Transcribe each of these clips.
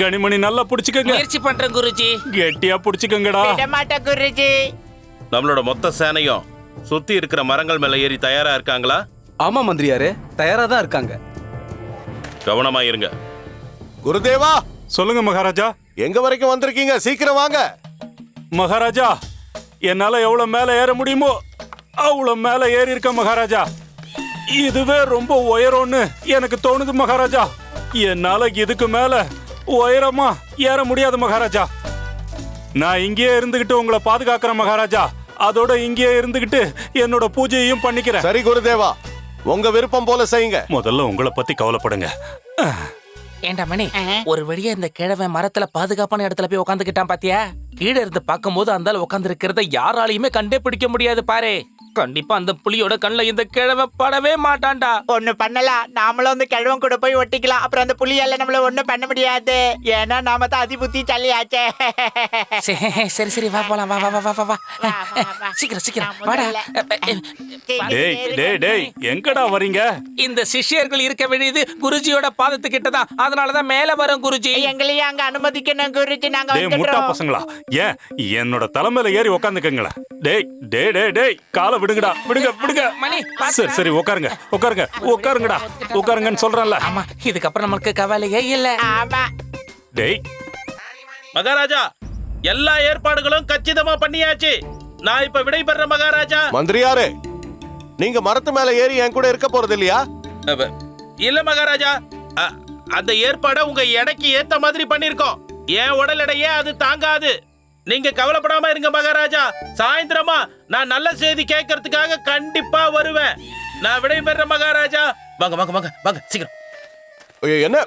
கனிமணி நல்லா புடிச்சுக்கங்க. முயற்சி பண்றேன் குருஜி. கெட்டியா புடிச்சுக்கங்கடா. விடமாட்ட குருஜி. நம்மளோட மொத்த சேனையும் சுத்தி இருக்கிற மரங்கள் மேல ஏறி தயாரா இருக்காங்களா? ஆமா மந்திரியாரே தயாரா தான் இருக்காங்க. கவனமா இருங்க. குருதேவா! சொல்லுங்க மகாராஜா. எங்க வரைக்கும் வந்திருக்கீங்க? சீக்கிரம் வாங்க. மகாராஜா என்னால எவ்வளவு மேல ஏற முடியுமோ அவ்வளவு மேல ஏறி இருக்க மகாராஜா. இதுவே ரொம்ப உயரம்னு எனக்கு தோணுது மகாராஜா. என்னால இதுக்கு மேல உயரமா ஏற முடியாது மகாராஜா. நான் இங்கேயே இருந்துகிட்டு உங்களை பாதுகாக்கிறேன் மகாராஜா. அதோட இங்கேயே இருந்துகிட்டு என்னோட பூஜையையும் பண்ணிக்கிறேன். சரி குருதேவா. உங்க விருப்பம் போல செய்யுங்க. முதல்ல உங்களை பத்தி கவலைப்படுங்க. ஏண்டா மணி ஒரு வழியா இந்த கிழவன் மரத்துல பாதுகாப்பான இடத்துல போய் உட்காந்துக்கிட்டான் பாத்தியா? கீழே இருந்து பார்க்கும்போது அந்த உட்கார்ந்து இருக்கிறத யாராலையுமே கண்டே பிடிக்க முடியாது பாரு. கண்டிப்பா அந்த புலியோட கண்ணுல இந்த கிழவன் படவே மாட்டான்டா. ஒண்ணு பண்ணலாம். நாமளும் அந்த கிழவன் கூட போய் ஒட்டிக்கலாம். அப்புறம் அந்த புலியால நம்மள ஒண்ணும் பண்ண முடியாது. ஏன்னா நாம தான் அதிபுத்தி சல்லியாச்சே. சரி சரி வா போலாம். வா வா வா வா வா சீக்கிரம் சீக்கிரம். வாடா. டேய் டேய் டேய் எங்கடா வரீங்க இந்த சிஷ்யர்கள் இருக்க வேண்டியது குருஜியோட பாதத்துக்கிட்ட தான். அதனாலதான் மேல வரும் குருஜி. எங்களையும் அங்க அனுமதிக்கணும் குருஜி. நாங்க டேய் முட்டா பசங்களா. ஏன் என்னோட தலைமையில ஏறி உக்காந்துக்கங்களேன். டேய் டேய் டேய் டேய் காலை விடுங்கடா விடுங்க விடுங்க. மணி, சரி சரி உட்காருங்க உட்காருங்க உட்காருங்கடா உட்காருங்கன்னு சொல்றேன்ல. ஆமா இதுக்கப்புறம் நமக்கு கவலையே இல்ல. ஆமா. டேய். மகாராஜா எல்லா ஏற்பாடுகளும் கச்சிதமா பண்ணியாச்சு. நான் இப்ப விடைபெற மகாராஜா. மந்திரியாரே நீங்க மரத்து மேல ஏறி என் கூட இருக்க போறது இல்லையா? இல்ல மகாராஜா. அந்த ஏற்பாடை உங்க எடைக்கு ஏத்த மாதிரி பண்ணிருக்கோம். என் உடல் எடையே அது தாங்காது. நீங்க கவலைப்படாம இருங்க மகாராஜா. சாயந்தரமா நான் நல்ல செய்தி கேட்கறதுக்காக கண்டிப்பா வருவேன். நான் விடைபெற மகாராஜா. வாங்க வாங்க வாங்க வாங்க சீக்கிரம். ஐயோ, என்ன?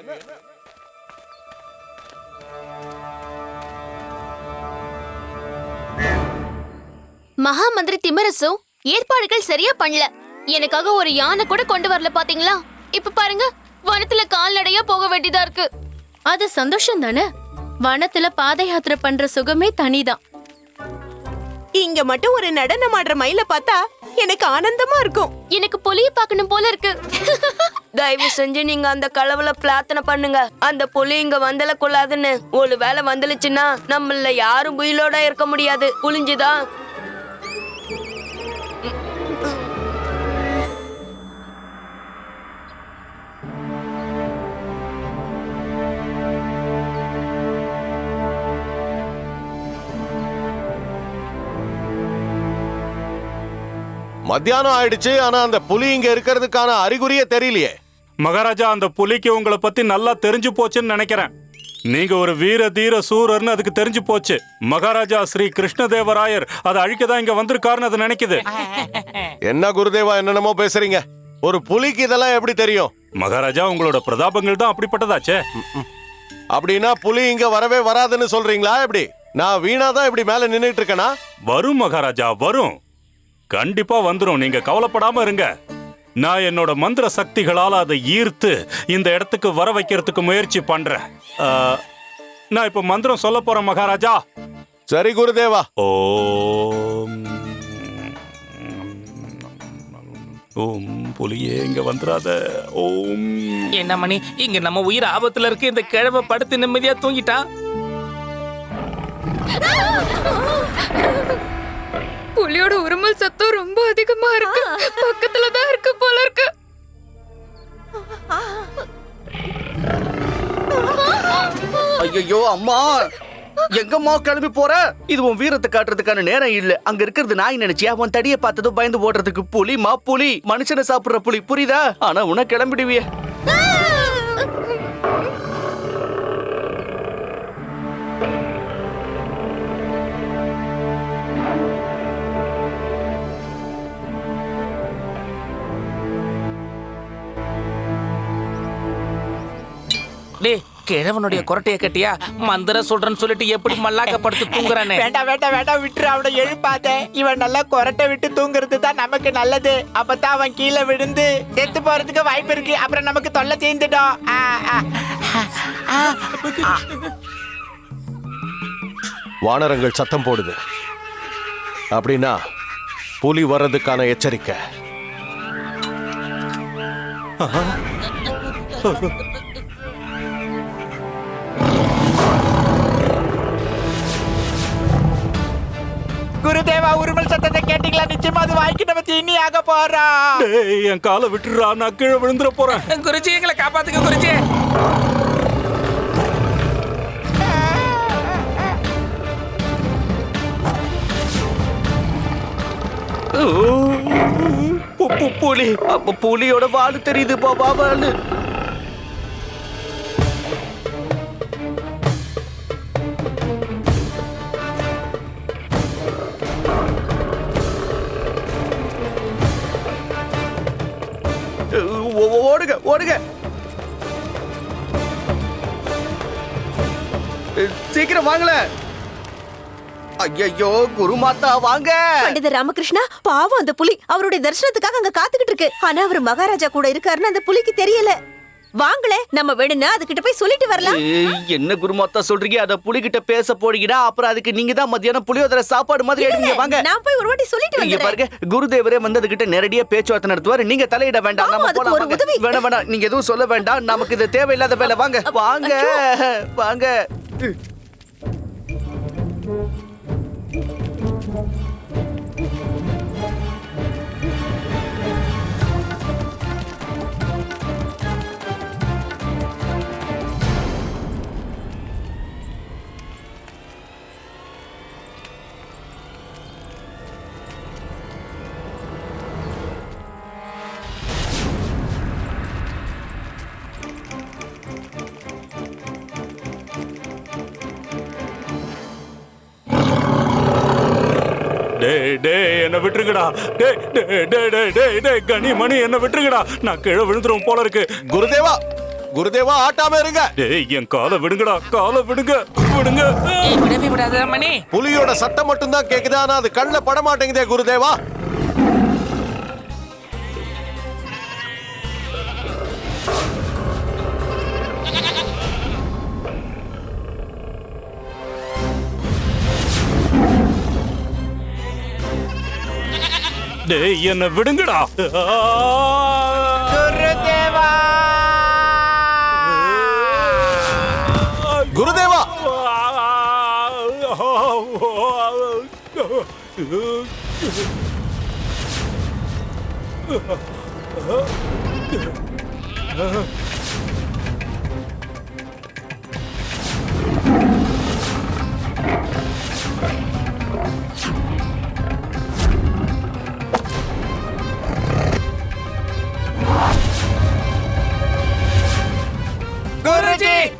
மகா மந்திரி திமரசு ஏற்பாடுகள் சரியா பண்ணல. எனக்காக ஒரு யானை கூட கொண்டு வரல பாத்தீங்களா? இப்ப பாருங்க வனத்துல கால்நடையா போக வேண்டியதா இருக்கு. அது சந்தோஷம் தானே? வனத்துல பாத யாத்திரை பண்ற சுகமே தனிதான். இங்க மட்டும் ஒரு நடனம் ஆடுற மயில பார்த்தா எனக்கு ஆனந்தமா இருக்கும். எனக்கு புலிய பார்க்கணும் போல இருக்கு. தயவு செஞ்சு நீங்க அந்த களவுல பிரார்த்தனை பண்ணுங்க. அந்த புலி இங்க வந்தல கொள்ளாதுன்னு ஒரு வேளை வந்துலுச்சுன்னா நம்மள யாரும் உயிரோட இருக்க முடியாது. புளிஞ்சுதான் மத்தியானம் ஆயிடுச்சு ஆனா அந்த புலி இங்க இருக்கிறதுக்கான அறிகுறியே தெரியலையே. மகாராஜா அந்த புலிக்கு உங்களை பத்தி நல்லா தெரிஞ்சு போச்சுன்னு நினைக்கிறேன். நீங்க ஒரு வீர தீர சூரர்னு அதுக்கு தெரிஞ்சு போச்சு. மகாராஜா ஸ்ரீ கிருஷ்ணதேவராயர் அதை அழிக்க தான் இங்க வந்திருக்காருன்னு அது நினைக்குது. என்ன குருதேவா என்னென்னமோ பேசுறீங்க? ஒரு புலிக்கு இதெல்லாம் எப்படி தெரியும்? மகாராஜா உங்களோட பிரதாபங்கள் தான் அப்படிப்பட்டதாச்சே. அப்படின்னா புலி இங்க வரவே வராதுன்னு சொல்றீங்களா எப்படி? நான் வீணா தான் இப்படி மேல நின்னுட்டு இருக்கேனா? வரும் மகாராஜா வரும். கண்டிப்பா வந்துரும். நீங்க கவலைப்படாம இருங்க. நான் என்னோட மந்திர சக்திகளால அதை ஈர்த்து இந்த இடத்துக்கு வர வைக்கிறதுக்கு முயற்சி பண்றேன். நான் இப்ப மந்திரம் சொல்ல போறேன் மகாராஜா. சரி குருதேவா. ஓம். ஓம் புலியே இங்க வந்துடாத ஓம். என்ன மணி இங்க நம்ம உயிர் ஆபத்துல இருக்கு. இந்த கிழவ படுத்து நிம்மதியா தூங்கிட்டான் புலியோட உருமல் சத்தம் ரொம்ப அதிகமா இருக்கு. பக்கத்துல தான் இருக்கு போல இருக்கு. ஐயோ அம்மா. எங்கம்மா கிளம்பி போற? இது உன் வீரத்தை காட்டுறதுக்கான நேரம் இல்ல. அங்க இருக்கிறது நாய் நினைச்சியா? உன் தடிய பார்த்ததும் பயந்து ஓடுறதுக்கு புலி மா புலி. மனுஷனை சாப்பிடுற புலி புரியுதா? ஆனா உன கிளம்பிடுவிய. டேய் கிழவனுடைய குரட்டைய கட்டியா? மந்திர சொல்றேன்னு சொல்லிட்டு எப்படி மல்லாக்க படுத்து தூங்குறானே? வேண்டாம் வேண்டாம் வேண்டாம் விட்டுரு அவனை எழுப்பாத. இவன் நல்லா கொரட்டை விட்டு தூங்குறது தான் நமக்கு நல்லது. அப்பதான் அவன் கீழே விழுந்து செத்து போறதுக்கு வாய்ப்பு இருக்கு. அப்புறம் நமக்கு தொல்லை ஆ. வானரங்கள் சத்தம் போடுது. அப்படின்னா புலி வர்றதுக்கான எச்சரிக்கை. குருதேவா உருமல் சத்தத்தை கேட்டீங்களா? நிச்சயமா அது வாய்க்கு நம்ம தீனி ஆக டேய் என் காலை விட்டுடுறா நான் கீழே விழுந்துற போறேன். குருஜி எங்களை காப்பாத்துங்க குருஜி. புலி. புலியோட வாலு தெரியுது பாபா வாலு. ஓடுங்க. சீக்கிரம் வாங்கல ஐயோ குருமாத்தா வாங்க. பண்டித ராமகிருஷ்ணா பாவம் அந்த புலி. அவருடைய தரிசனத்துக்காக அங்க காத்துக்கிட்டு இருக்கு. ஆனா அவர் மகாராஜா கூட இருக்காருன்னு அந்த புலிக்கு தெரியல. வாங்களே நம்ம வேணும்னா அதுகிட்ட போய் சொல்லிட்டு வரலாம். என்ன குருமாத்தா சொல்றீங்க? அத புலிகிட்ட பேச போறீங்கன்னா அப்புறம் அதுக்கு நீங்க தான் மத்தியானம் புளியோதரை சாப்பாடு மாதிரி எடுங்க வாங்க. நான் போய் ஒரு வாட்டி சொல்லிட்டு வந்துடுறேன். பாருங்க குருதேவரே வந்து அதுகிட்ட நேரடியா பேச்சுவார்த்தை நடத்துவாரு. நீங்க தலையிட வேண்டாம் நம்ம போலாம். வேணாம் வேணாம். நீங்க எதுவும் சொல்ல வேண்டாம். நமக்கு இது தேவையில்லாத வேலை. வாங்க வாங்க வாங்க. என்ன விட்டுருங்கடா. டேய் டேய் டேய் டேய் டேய் டேய் கனி மணி என்ன விட்டுருங்கடா. நான் கீழே விழுந்துரும் போல இருக்கு. குருதேவா குருதேவா ஆட்டாம இருங்க. டேய் என் காலை விடுங்கடா காலை விடுங்க விடுங்க. விடாத மணி புலியோட சத்தம் மட்டும் தான் கேக்குது? ஆனா அது கண்ணுல பட மாட்டேங்குதே குருதேவா. டேய் என்ன விடுங்கடா! குருதேவா குருதேவா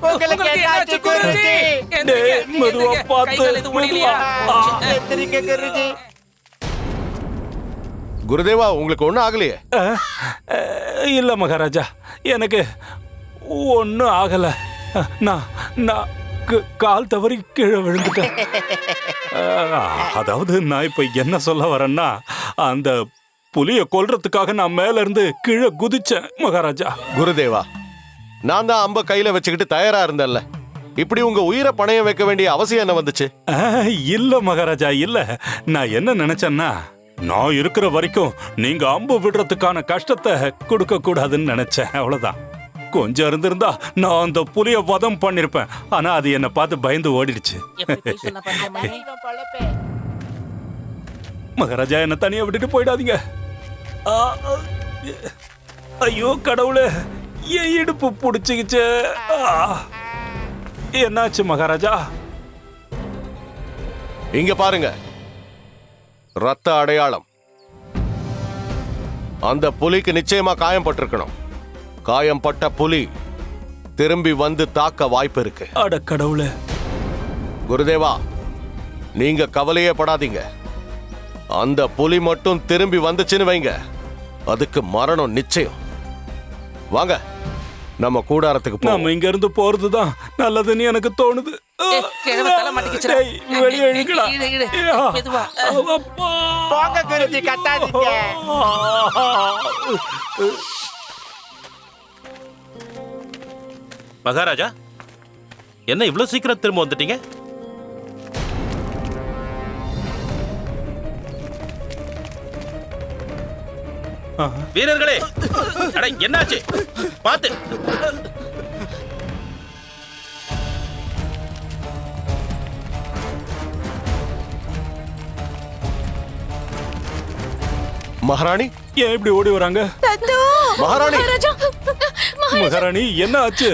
உங்களுக்கு என்னாச்சு குருஜி? மெதுவா. பார்த்து, எந்திரிங்க குருஜி. குருதேவா உங்களுக்கு ஒண்ணும் ஆகலையே? இல்ல மகாராஜா. எனக்கு ஒன்றும் ஆகல. நான் நான் கால் தவறி கீழே விழுந்துட்டேன். அதாவது நான் இப்ப என்ன சொல்ல வரேன்னா அந்த புலியை கொல்றதுக்காக நான் மேல இருந்து கீழே குதிச்சேன் மகாராஜா. குருதேவா நான் தான் அம்ப கையில வச்சுக்கிட்டு தயாரா இருந்தேன்ல. இப்படி உங்க உயிரை பணையம் வைக்க வேண்டிய அவசியம் என்ன வந்துச்சு? இல்ல மகாராஜா இல்ல. நான் என்ன நினைச்சேன்னா நான் இருக்கிற வரைக்கும் நீங்க அம்பு விடுறதுக்கான கஷ்டத்தை கொடுக்க கூடாதுன்னு நினைச்சேன். அவ்வளவுதான். கொஞ்சம் இருந்திருந்தா நான் அந்த புலிய வதம் பண்ணிருப்பேன். ஆனா அது என்ன பார்த்து பயந்து ஓடிடுச்சு? மகாராஜா என்ன தனியா விட்டுட்டு போயிடாதீங்க. ஐயோ கடவுளே. என் இடுப்பு புடிச்சுக்கிச்சு. என்னாச்சு மகாராஜா? இங்க பாருங்க. ரத்த அடையாளம். அந்த புலிக்கு நிச்சயமா காயம் பட்டிருக்கணும். காயம் பட்ட புலி திரும்பி வந்து தாக்க வாய்ப்பு இருக்கு. அட கடவுளே. குருதேவா நீங்க கவலையே படாதீங்க. அந்த புலி மட்டும் திரும்பி வந்துச்சுன்னு வைங்க. அதுக்கு மரணம் நிச்சயம். வாங்க. நம்ம கூடாரத்துக்கு நாம போவோம். இங்க இருந்து போறதுதான் நல்லதுன்னு எனக்கு தோணுது. போங்க குருஜி கத்தாதீங்க. மகாராஜா என்ன இவ்வளவு சீக்கிரம் திரும்ப வந்துட்டீங்க? வீரர்களே அட என்னாச்சு? பார்த்து. மகாராணி? ஏன் இப்படி ஓடி வராங்க? மகாராணி! மகாராணி என்ன ஆச்சு?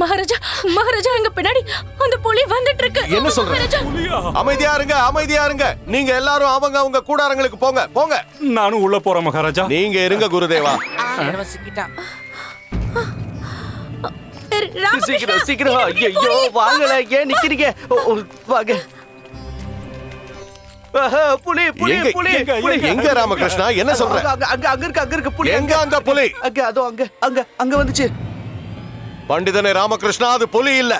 மகாராஜா மகாராஜா எங்க பின்னாடி அந்த புலி வந்துட்டு இருக்கு என்ன சொல்ற? புலியா? அமைதியா இருங்க அமைதியா இருங்க. நீங்க எல்லாரும் அவங்க அவங்க கூடாரங்களுக்கு போங்க போங்க. நானும் உள்ள போறேன் மகாராஜா. நீங்க இருங்க குருதேவா. கிழவன் சிக்கிட்டான் சீக்கிரம் சீக்கிரம். ஐயோ வாங்கல ஏன் நிக்கிறீங்க? வாங்க. புலி புலி புலி. புலி. எங்க? ராமகிருஷ்ணா? என்ன சொல்ற? அங்க அங்க அங்க இருக்கு அங்க இருக்கு புலி. எங்க அங்க. புலி? அங்க அதோ அங்க அங்க அங்க வந்துச்சு. பண்டிதனே ராமகிருஷ்ணா அது புலி இல்ல.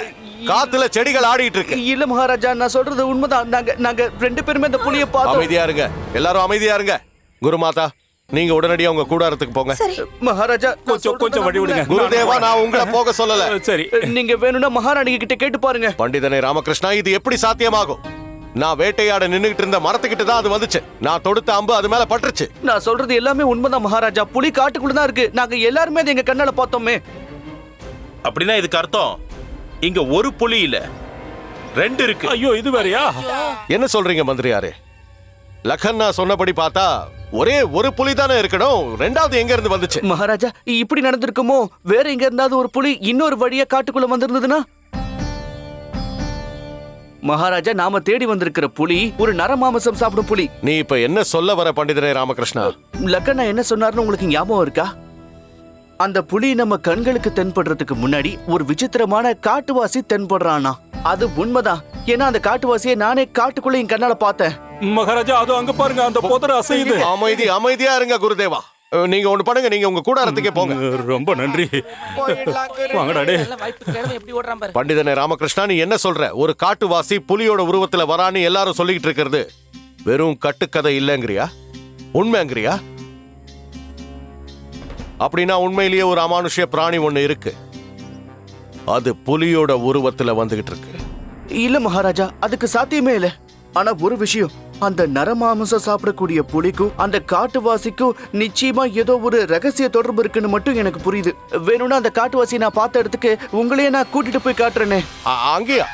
காத்துல செடிகள் ஆடிட்டு இருக்கு. இல்ல மகாராஜா நான் சொல்றது உண்மைதான். நாங்க நாங்க ரெண்டு பேருமே அந்த புலிய பார்த்தோம். அமைதியா இருங்க. எல்லாரும் அமைதியா இருங்க. குருமாதா நீங்க உடனடியா உங்க கூடாரத்துக்கு போங்க. மகாராஜா நான் கொஞ்சம் கொஞ்சம் வழி விடுங்க. குருதேவா நான் உங்களை போக சொல்லல. சரி. நீங்க வேணும்னா மகாராணி கிட்ட கேட்டு பாருங்க. பண்டிதனே ராமகிருஷ்ணா இது எப்படி சாத்தியமாகும்? நான் வேட்டையாட நின்னுகிட்டு இருந்த மரத்துக்கிட்ட தான் அது வந்துச்சு. நான் தொடுத்த அம்பு அது மேல பட்டுருச்சு. நான் சொல்றது எல்லாமே உண்மைதான் மகாராஜா. புலி காட்டுக்குள்ள தான் இருக்கு. நாங்க எல்லாருமே அதை எங்க கண்ணால பார்த்தோமே. அப்படின்னா இதுக்கு அர்த்தம் இங்க ஒரு புலி இல்ல. ரெண்டு இருக்கு. ஐயோ இது வேறயா? என்ன சொல்றீங்க மந்திரியாரே? லக்கன்னா சொன்னபடி பார்த்தா ஒரே ஒரு புலி தானே இருக்கணும். ரெண்டாவது எங்க இருந்து வந்துச்சு? மகாராஜா இப்படி நடந்திருக்குமோ? வேற எங்க இருந்தாவது ஒரு புலி இன்னொரு வழியா காட்டுக்குள்ள வந்திருந்ததுன்னா? மகாராஜா நாம தேடி வந்திருக்கிற புலி ஒரு நரமாமிசம் சாப்பிடும் புலி. நீ இப்ப என்ன சொல்ல வர பண்டிதனே ராமகிருஷ்ணா? லக்கண்ணா என்ன சொன்னார்னு உங்களுக்கு ஞாபகம் இருக்கா? அந்த புலி நம்ம கண்களுக்கு தென்படுறதுக்கு முன்னாடி ஒரு விசித்திரமான காட்டுவாசி தென்படுறானா. அது உண்மைதான். ஏன்னா அந்த காட்டுவாசியை நானே காட்டுக்குள்ள என் கண்ணால பார்த்தேன். மகாராஜா அதோ அங்க பாருங்க அந்த புதர் அசையுது. அமைதி அமைதியா இருங்க குருதேவா. அஹ், நீங்க ஒண்ணு பண்ணுங்க நீங்க உங்க கூடாரத்துக்கே போங்க. ரொம்ப நன்றி. வாங்கடா டே நல்ல வாய்ப்பு கிழவன் எப்படி ஓடுறான் பாரு. பண்டிதனே ராமகிருஷ்ணா நீ என்ன சொல்ற? ஒரு காட்டுவாசி புலியோட உருவத்துல வரான்னு எல்லாரும் சொல்லிக்கிட்டு இருக்கிறது. வெறும் கட்டுக்கதை இல்லைங்கிறியா? உண்மைங்கிறியா? அப்படின்னா உண்மையிலேயே ஒரு அமானுஷ்ய பிராணி ஒண்ணு இருக்கு. அது புலியோட உருவத்துல வந்துகிட்டு இருக்கு. இல்ல மகாராஜா அதுக்கு சாத்தியமே இல்ல. ஆனா ஒரு விஷயம் அந்த நரமாமிசம் சாப்பிடக்கூடிய புலிக்கும் அந்த காட்டுவாசிக்கும் நிச்சயமா ஏதோ ஒரு ரகசிய தொடர்பு இருக்குன்னு மட்டும் எனக்கு புரியுது. வேணும்னா அந்த காட்டுவாசியை நான் பார்த்த இடத்துக்கு உங்களையே நான் கூட்டிட்டு போய் காட்டுறேனே. அங்கேயா?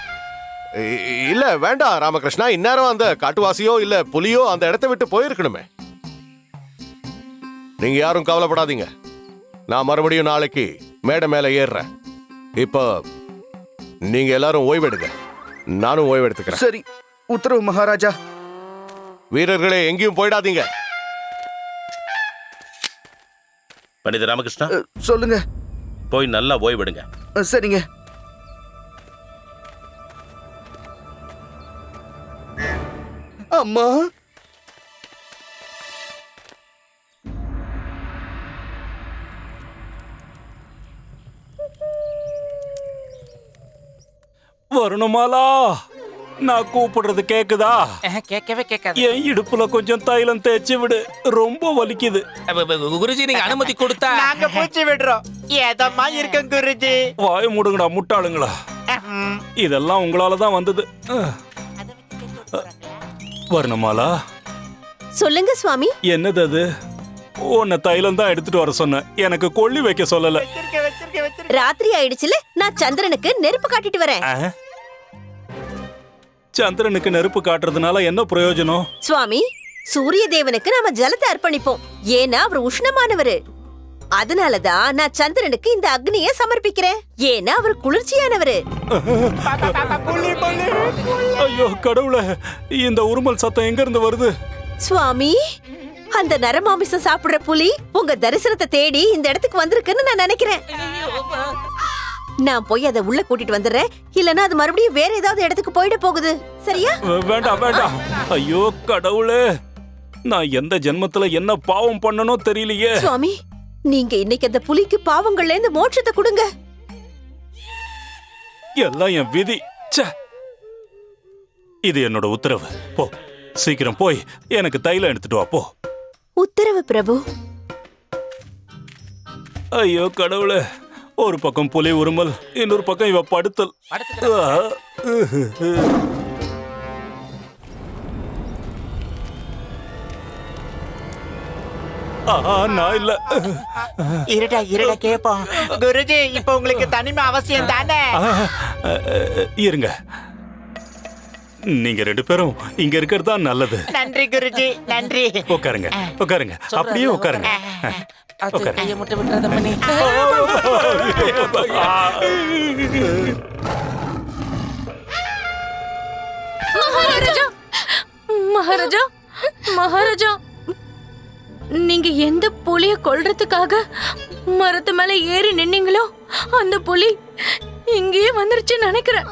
இல்ல வேண்டாம் ராமகிருஷ்ணா. இந்நேரம் அந்த காட்டுவாசியோ இல்ல புலியோ அந்த இடத்தை விட்டு போயிருக்கணுமே. நீங்க யாரும் கவலைப்படாதீங்க. நான் மறுபடியும் நாளைக்கு மேடை மேல ஏறுறேன். இப்போ நீங்க எல்லாரும் ஓய்வெடுங்க. நானும் ஓய்வெடுத்துக்கிறேன். சரி உத்தரவு மகாராஜா. வீரர்களே எங்கேயும் போயிடாதீங்க. பண்டித ராமகிருஷ்ணா சொல்லுங்க. போய் நல்லா ஓய்வெடுங்க. சரிங்க. அம்மா வருணமாலா? நான் கூப்பிடுறது கேக்குதா? கேட்கவே கேட்காது. என் இடுப்புல கொஞ்சம் தைலம் தேய்ச்சி விடு. ரொம்ப வலிக்குது. குருஜி நீங்க அனுமதி கொடுத்தா நாங்க பூச்சி விடுறோம். ஏதம்மா இருக்கும் குருஜி? வாய மூடுங்கடா முட்டாளுங்களா. இதெல்லாம் உங்களால தான் வந்தது. வருணமாலா? சொல்லுங்க சுவாமி. என்னது அது? உன்னை தைலம் தான் எடுத்துட்டு வர சொன்னேன். எனக்கு கொள்ளி வைக்க சொல்லல. வச்சிருக்க வச்சிருக்க வச்சிருக்க ராத்திரி ஆயிடுச்சுல நான் சந்திரனுக்கு நெருப்பு காட்டிட்டு வரேன். சந்திரனுக்கு நெருப்பு காட்டுறதுனால என்ன பிரயோஜனம்? சுவாமி சூரிய தேவனுக்கு நாம ஜலத்தை அர்ப்பணிப்போம். ஏன்னா அவர் உஷ்ணமானவரு. அதனாலதான் நான் சந்திரனுக்கு இந்த அக்னியை சமர்ப்பிக்கிறேன். ஏன்னா அவர் குளிர்ச்சியானவரு. புலி புலி ஐயோ கடவுளே இந்த உருமல் சத்தம் எங்க இருந்து வருது? சுவாமி அந்த நரமாமிசம் சாப்பிடுற புலி உங்க தரிசனத்தை தேடி இந்த இடத்துக்கு வந்திருக்குன்னு நான் நினைக்கிறேன். நான் போய் அதை உள்ள கூட்டிட்டு வந்துடுறேன். இல்லனா அது மறுபடியும் வேற ஏதாவது இடத்துக்கு போயிட போகுது. சரியா? வேண்டாம் வேண்டாம். ஐயோ கடவுளே. நான் எந்த ஜென்மத்துல என்ன பாவம் பண்ணனோ தெரியலையே. சுவாமி நீங்க இன்னைக்கு அந்த புலிக்கு பாவங்கள்ல இருந்து மோட்சத்தை கொடுங்க. எல்லாம் என் விதி. ச்சே. இது என்னோட உத்தரவு. போ சீக்கிரம் போய் எனக்கு தைலம் எடுத்துட்டு வா போ. உத்தரவு பிரபு. ஐயோ கடவுளே. ஒரு பக்கம் புலி உருமல் இன்னொரு பக்கம் இவ படுத்தல். நான் இல்ல. இருடா இருடா கேப்போம். குருஜி இப்ப உங்களுக்கு தனிமை அவசியம் தானே? இருங்க. நீங்க ரெண்டு பேரும் இங்க இருக்கிறது தான் நல்லது. நன்றி குருஜி. நன்றி. உட்காருங்க உட்காருங்க. அப்படியே உட்காருங்க. அது உட்காரு. கையை மட்டும் விட்டுறாத மணி. மகாராஜா மகாராஜா மகாராஜா நீங்க எந்த புலிய கொல்றதுக்காக மரத்து மேல ஏறி நின்னீங்களோ அந்த புலி இங்கேயே வந்துருச்சுன்னு நினைக்கிறேன்.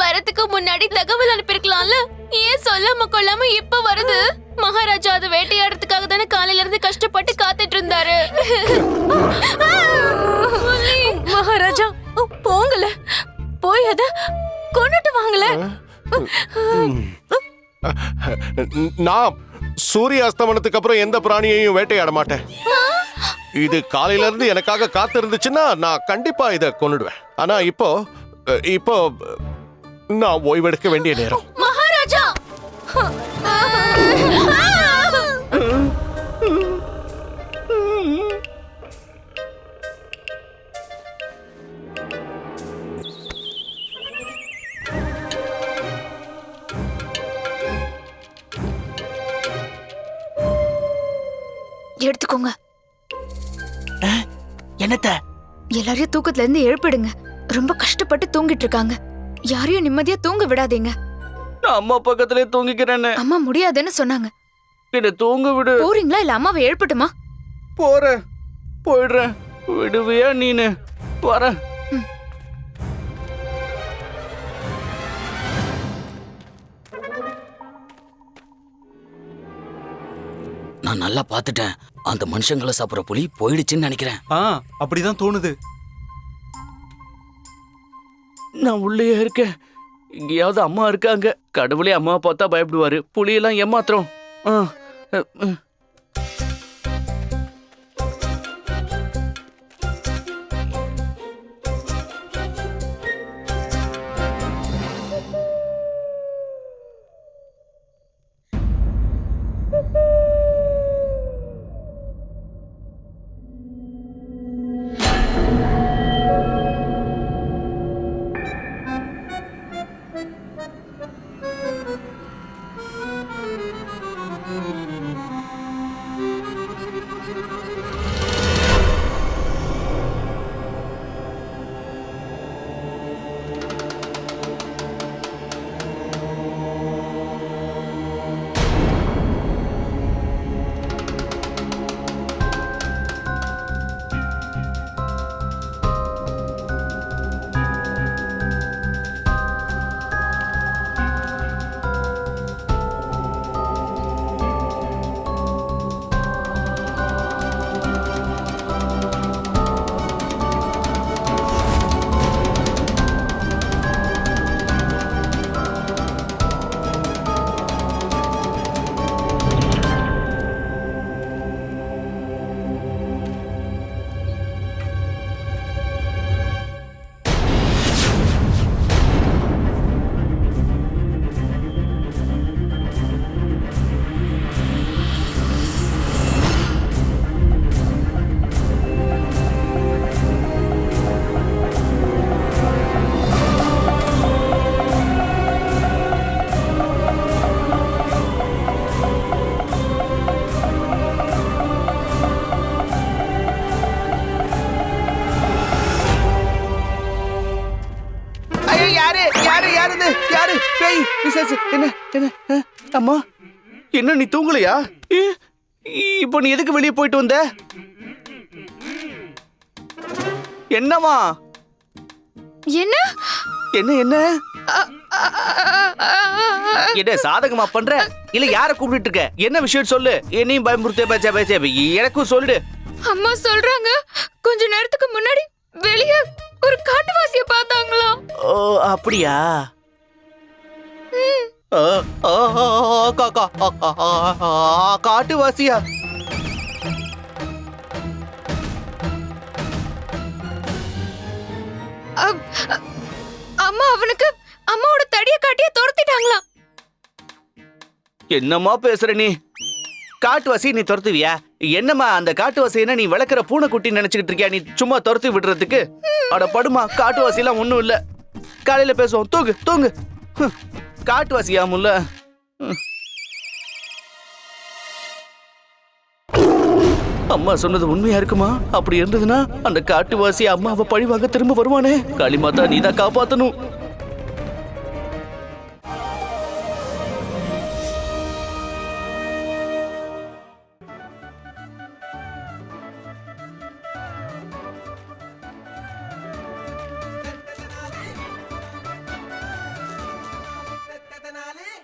வரதுக்கு முன்னாடி தகவல் அனுப்பியிருக்கலாம்ல? ஏன் சொல்லாம கொள்ளாம இப்ப வருது? மகாராஜா அதை வேட்டையாடுறதுக்காக தானே காலையில இருந்து கஷ்டப்பட்டு காத்துட்டு இருந்தாரு. மகாராஜா போங்கல. போய் அத கொண்டுட்டு வாங்கல நான் சூரிய அஸ்தமனத்துக்கு அப்புறம் எந்த பிராணியையும் வேட்டையாட மாட்டேன். இது காலையில இருந்து எனக்காக காத்திருந்துச்சுன்னா நான் கண்டிப்பா இதை கொன்னுடுவேன் ஆனா இப்போ இப்போ நான் ஓய்வெடுக்க வேண்டிய நேரம். மகாராஜா! எடுத்துக்கோங்க. என்னத்த? எல்லாரையும் தூக்கத்துல இருந்து எழுப்பிடுங்க. ரொம்ப கஷ்டப்பட்டு தூங்கிட்டு இருக்காங்க. யாரையும் நிம்மதியா தூங்க விடாதீங்க. நான் அம்மா பக்கத்திலே தூங்கிக்கிறேன்னு அம்மா முடியாதுன்னு சொன்னாங்க. என்ன தூங்க விடு. போறீங்களா இல்ல அம்மாவை எழுப்பட்டுமா? போறேன். போயிடுறேன். விடுவியா நீனு? வரேன். நான் நல்லா பார்த்துட்டேன். அந்த மனுஷங்களை சாப்பிட்ற புலி போயிடுச்சுன்னு நினைக்கிறேன். ஆ அப்படிதான் தோணுது. நான் உள்ளேயே இருக்கேன். இங்கேயாவது அம்மா இருக்காங்க. கடவுளே அம்மா பார்த்தா பயப்படுவாரு. புலியெல்லாம் ஏமாத்திரம் ஆ, என்ன நீ தூங்கலையா? இப்போ நீ எதுக்கு வெளியே போயிட்டு வந்த? என்னம்மா? என்ன? என்ன என்ன? என்ன சாதகமா பண்ற? இல்ல யார கூப்பிட்டு இருக்க? என்ன விஷயம் சொல்லு. என்னையும் பயமுறுத்தே பேச்சா பேச்சா எனக்கும் சொல்லிடு. அம்மா சொல்றாங்க. கொஞ்ச நேரத்துக்கு முன்னாடி வெளிய ஒரு காட்டுவாசிய பார்த்தாங்களா ஓ அப்படியா? காட்டுவாசியா? அம்மா அவனுக்கு அம்மாவோட தடிய காட்டிய துரத்திட்டாங்களா என்னம்மா பேசுற நீ? காட்டுவாசி நீ துரத்துவியா? என்னம்மா அந்த காட்டுவாசி என்ன நீ வளர்க்குற பூனைக்குட்டி நினைச்சுக்கிட்டு இருக்கியா? நீ சும்மா துரத்தி விடுறதுக்கு? அட படுமா காட்டுவாசி எல்லாம் ஒண்ணும் இல்ல. காலையில பேசுவோம். தூங்கு தூங்கு. காட்டுவாசியா முல்ல? அம்மா சொன்னது உண்மையா இருக்குமா? அப்படி இருந்ததுன்னா அந்த காட்டுவாசி அம்மாவை பழிவாங்க திரும்ப வருவானே. காளிமாதா நீதான் காப்பாத்தணும்.